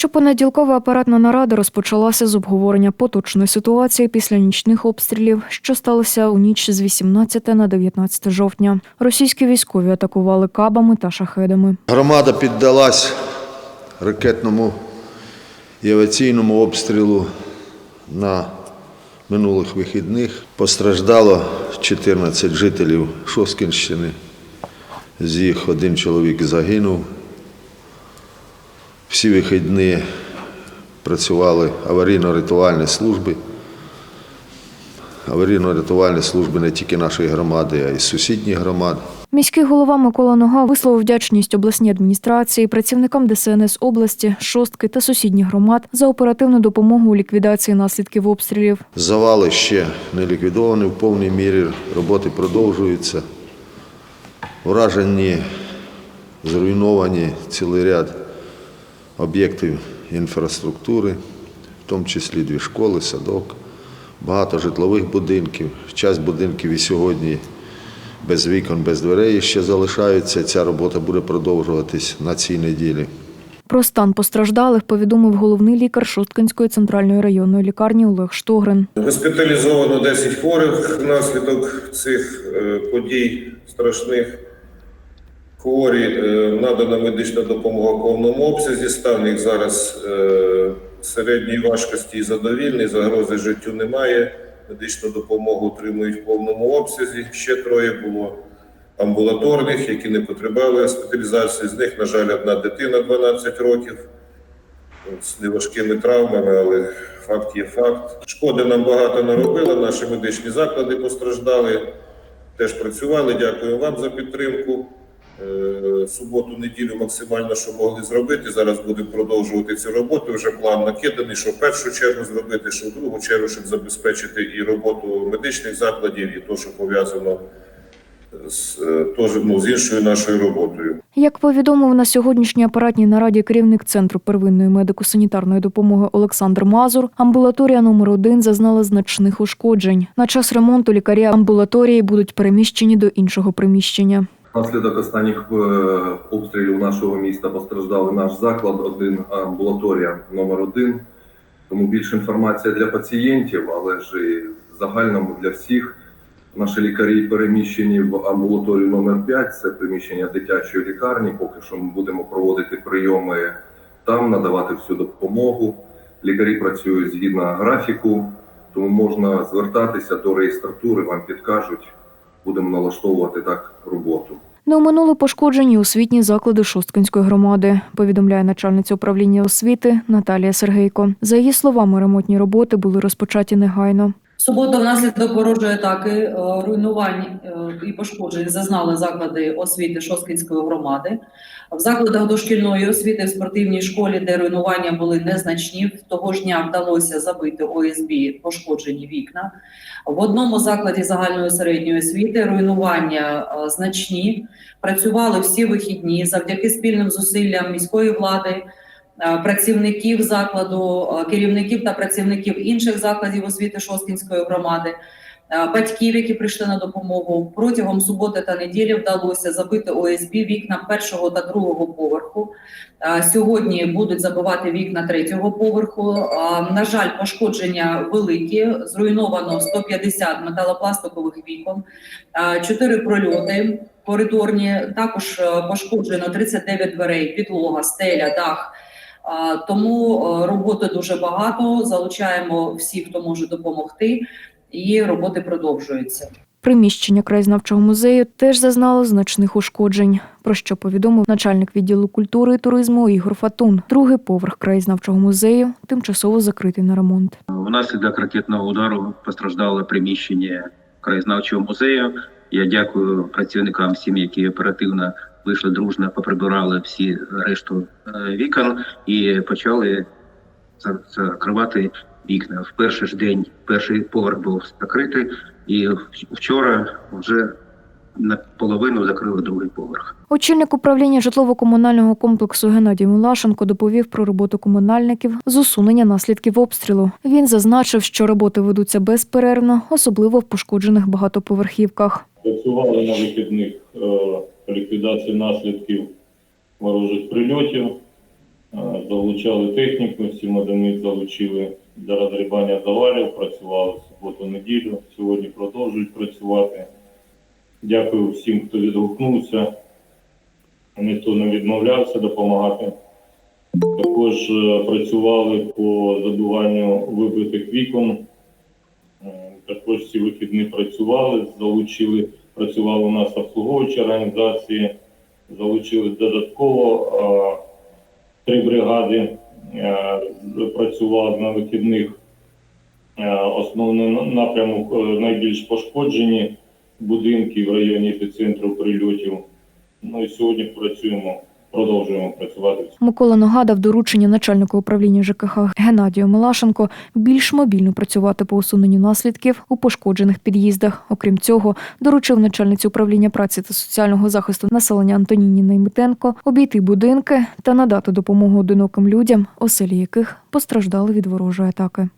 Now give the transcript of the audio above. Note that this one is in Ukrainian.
Щопонеділкова апаратна нарада розпочалася з обговорення поточної ситуації після нічних обстрілів, що сталося у ніч з 18 на 19 жовтня. Російські військові атакували кабами та шахедами. Громада піддалась ракетному і авіаційному обстрілу на минулих вихідних. Постраждало 14 жителів Шоскінщини. З їх один чоловік загинув. Всі вихідні працювали аварійно-рятувальні служби. Аварійно-рятувальні служби не тільки нашої громади, а й сусідніх громад. Міський голова Микола Нога висловив вдячність обласній адміністрації, працівникам ДСНС області, шостки та сусідніх громад за оперативну допомогу у ліквідації наслідків обстрілів. Завали ще не ліквідовані в повній мірі, роботи продовжуються. Уражені, зруйновані цілий ряд об'єктів інфраструктури, в тому числі дві школи, садок, багато житлових будинків. Часть будинків і сьогодні без вікон, без дверей ще залишаються. Ця робота буде продовжуватись на цій неділі. Про стан постраждалих повідомив головний лікар Шосткинської центральної районної лікарні Олег Штогрин. Госпіталізовано 10 хворих внаслідок цих е, подій страшних. Хворі е, надана медична допомога в повному обсязі. Стан їх зараз е, середньої важкості і задовільний, загрози життю немає. Медичну допомогу отримують в повному обсязі. Ще троє було амбулаторних, які не потребували госпіталізації. З них, на жаль, одна дитина 12 років з неважкими травмами, але факт є факт. Шкоди нам багато наробили. Наші медичні заклади постраждали. Теж працювали. Дякую вам за підтримку. Е, Суботу, неділю максимально, що могли зробити. Зараз будемо продовжувати цю роботу. Вже план накиданий, що в першу чергу зробити, що в другу чергу, щоб забезпечити і роботу медичних закладів, і то, що пов'язано з, е, теж, ну, з іншою нашою роботою. Як повідомив на сьогоднішній апаратній нараді керівник центру первинної медико-санітарної допомоги Олександр Мазур, амбулаторія номер 1 зазнала значних ушкоджень. На час ремонту лікарі амбулаторії будуть переміщені до іншого приміщення. Внаслідок останніх е, обстрілів нашого міста постраждав наш заклад, один амбулаторія номер 1 Тому більше інформація для пацієнтів, але ж і загальному для всіх. Наші лікарі переміщені в амбулаторію номер 5 Це приміщення дитячої лікарні. Поки що ми будемо проводити прийоми там, надавати всю допомогу. Лікарі працюють згідно графіку, тому можна звертатися до реєстратури, вам підкажуть. Будемо налаштовувати так роботу. Не оминули пошкоджені освітні заклади Шосткинської громади, повідомляє начальниця управління освіти Наталія Сергейко. За її словами, ремонтні роботи були розпочаті негайно. В Суботу внаслідок ворожої атаки е, руйнувань е, і пошкоджень зазнали заклади освіти Шосткінської громади. В закладах дошкільної освіти в спортивній школі, де руйнування були незначні, того ж дня вдалося забити ОСБ пошкоджені вікна. В одному закладі загальної середньої освіти руйнування е, значні. Працювали всі вихідні завдяки спільним зусиллям міської влади, працівників закладу, е, керівників та працівників інших закладів освіти Шосткінської громади, е, батьків, які прийшли на допомогу. Протягом суботи та неділі вдалося забити ОСБ вікна першого та другого поверху. Е, Сьогодні будуть забивати вікна третього поверху. Е, На жаль, пошкодження великі. Зруйновано 150 металопластикових вікон, е, 4 прольоти коридорні. Також е, пошкоджено 39 дверей, підлога, стеля, дах. А, Тому е, роботи дуже багато. Залучаємо всіх, хто може допомогти, і роботи продовжуються. Приміщення краєзнавчого музею теж зазнало значних ушкоджень, про що повідомив начальник відділу культури і туризму Ігор Фатун. Другий поверх краєзнавчого музею тимчасово закритий на ремонт. Внаслідок ракетного удару постраждало приміщення краєзнавчого музею. Я дякую працівникам всім, які оперативно вийшли дружно, поприбирали всі решту е, вікон і почали закривати вікна. В перший ж день перший поверх був закритий, і вчора вже наполовину закрили другий поверх. Очільник управління житлово-комунального комплексу Геннадій Милашенко доповів про роботу комунальників з усунення наслідків обстрілу. Він зазначив, що роботи ведуться безперервно, особливо в пошкоджених багатоповерхівках. Працювали на вихідних е, ліквідації наслідків ворожих прильотів. Залучали техніку, сім одиниць залучили для розгрібання завалів, працювали в суботу-неділю, сьогодні продовжують працювати. Дякую всім, хто відгукнувся. Ніхто не відмовлявся допомагати. Також е, працювали по забиванню вибитих вікон. Е, Також ці вихідні працювали, залучили, працювали у нас обслуговуючі організації, залучили додатково три бригади, е, працювали на вихідних. Е, Основний напрямок е, найбільш пошкоджені будинки в районі епіцентру прильотів. Ну і сьогодні працюємо, продовжуємо працювати. Микола нагадав доручення начальника управління ЖКХ Геннадію Милашенко більш мобільно працювати по усуненню наслідків у пошкоджених під'їздах. Окрім цього, доручив начальниці управління праці та соціального захисту населення Антоніні Неймитенко обійти будинки та надати допомогу одиноким людям, оселі яких постраждали від ворожої атаки.